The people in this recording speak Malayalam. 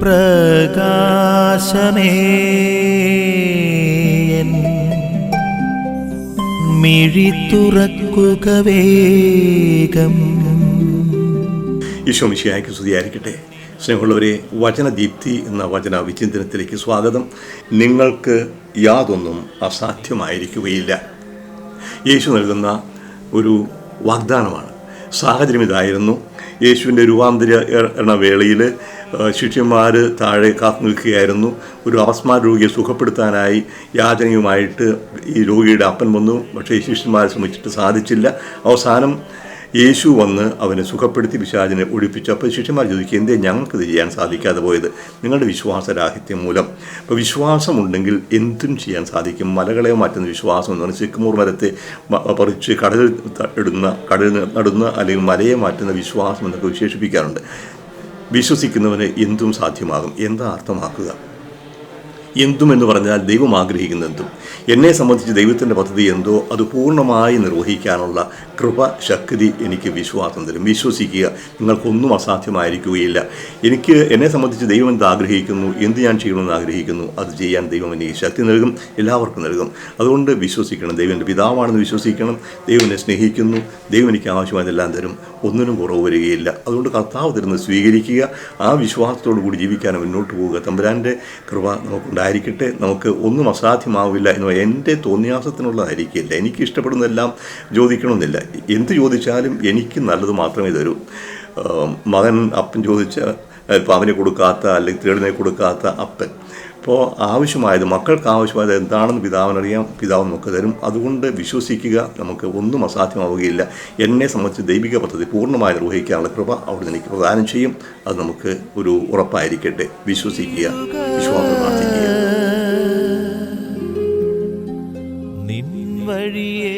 പ്രകാശമേ. മിഴി തുറക്കുക വേഗം. ഈശോ മിശിയായ്ക്ക് സ്തുതിയായിരിക്കട്ടെ. സ്നേഹമുള്ളവരെ വചനദീപ്തി എന്ന വചന വിചിന്തനത്തിലേക്ക് സ്വാഗതം. നിങ്ങൾക്ക് യാതൊന്നും അസാധ്യമായിരിക്കുകയില്ല. യേശു നൽകുന്ന ഒരു വാഗ്ദാനമാണ്. സാഹചര്യം ഇതായിരുന്നു. യേശുവിന്റെ രൂപാന്തരീകരണ വേളയിൽ ശിഷ്യന്മാർ താഴെ കാത്തു നിൽക്കുകയായിരുന്നു. ഒരു അപസ്മാര രോഗിയെ സുഖപ്പെടുത്താനായി യാചനയുമായിട്ട് ഈ രോഗിയുടെ അപ്പൻ വന്നു. പക്ഷേ ശിഷ്യന്മാരെ ശ്രമിച്ചിട്ട് സാധിച്ചില്ല. അവസാനം യേശു വന്ന് അവനെ സുഖപ്പെടുത്തി പിശാചിനെ ഒഴിപ്പിച്ചു. അപ്പോൾ ശിഷ്യന്മാർ ചോദിക്കുക എന്തേ ഇത് ചെയ്യാൻ സാധിക്കാതെ പോയത്? നിങ്ങളുടെ വിശ്വാസരാഹിത്യം മൂലം. അപ്പോൾ വിശ്വാസമുണ്ടെങ്കിൽ എന്തും ചെയ്യാൻ സാധിക്കും. മലകളെ മാറ്റുന്ന വിശ്വാസം എന്ന് പറഞ്ഞാൽ സിക്കുമൂർ മരത്തെ പറിച്ച് കടലിൽ ഇടുന്ന കടലിൽ നടുന്ന അല്ലെങ്കിൽ മലയെ മാറ്റുന്ന വിശ്വാസം എന്നൊക്കെ വിശേഷിപ്പിക്കാറുണ്ട്. വിശ്വസിക്കുന്നവന് എന്തും സാധ്യമാകും. എന്താ അർത്ഥമാക്കുക? എന്തും എന്ന് പറഞ്ഞാൽ ദൈവം ആഗ്രഹിക്കുന്ന എന്തും എന്നെ സംബന്ധിച്ച് ദൈവത്തിന്റെ പദ്ധതി എന്തോ അത് പൂർണമായി നിർവഹിക്കാനുള്ള കൃപ ശക്തി എനിക്ക് വിശ്വാസം തരും. വിശ്വസിക്കുക നിങ്ങൾക്കൊന്നും അസാധ്യമായിരിക്കുകയില്ല. എനിക്ക് എന്നെ സംബന്ധിച്ച് ദൈവം എന്ത് ആഗ്രഹിക്കുന്നു എന്ത് ഞാൻ ചെയ്യണമെന്ന് ആഗ്രഹിക്കുന്നു അത് ചെയ്യാൻ ദൈവം എനിക്ക് ശക്തി നൽകും എല്ലാവർക്കും നൽകും. അതുകൊണ്ട് വിശ്വസിക്കണം ദൈവം എന്റെ പിതാവാണെന്ന് വിശ്വസിക്കണം. ദൈവം എന്നെ സ്നേഹിക്കുന്നു ദൈവം എനിക്ക് ആവശ്യമായതെല്ലാം തരും. ഒന്നിനും കുറവ് വരികയില്ല. അതുകൊണ്ട് കർത്താവ് തരുന്നത് സ്വീകരിക്കുക ആ വിശ്വാസത്തോടു കൂടി ജീവിക്കാനും മുന്നോട്ട് പോവുക. തമ്പുരാന്റെ കൃപ നമുക്കുണ്ടായിരിക്കട്ടെ നമുക്ക് ഒന്നും അസാധ്യമാവില്ല എന്ന്. എന്റെ തോന്നിയാസത്തിനുള്ളതായിരിക്കില്ല. എനിക്ക് ഇഷ്ടപ്പെടുന്നതെല്ലാം ചോദിക്കണമെന്നില്ല. എന്ത് ചോദിച്ചാലും എനിക്ക് നല്ലത് മാത്രമേ തരൂ. മകൻ അപ്പൻ ചോദിച്ച ഇപ്പം കൊടുക്കാത്ത അല്ലെങ്കിൽ തേടിനെ കൊടുക്കാത്ത അപ്പൻ. അപ്പോൾ ആവശ്യമായത് മക്കൾക്ക് ആവശ്യമായത് എന്താണെന്ന് പിതാവിനറിയാം. പിതാവ് നമുക്ക് തരും. അതുകൊണ്ട് വിശ്വസിക്കുക നമുക്ക് ഒന്നും അസാധ്യമാവുകയില്ല. എന്നെ സംബന്ധിച്ച് ദൈവിക പദ്ധതി പൂർണമായി നിർവഹിക്കാനുള്ള കൃപ അവിടെ എനിക്ക് പ്രദാനം ചെയ്യും. അത് നമുക്ക് ഒരു ഉറപ്പായിരിക്കട്ടെ. വിശ്വസിക്കുക. വിശ്വാസം വഴിയേ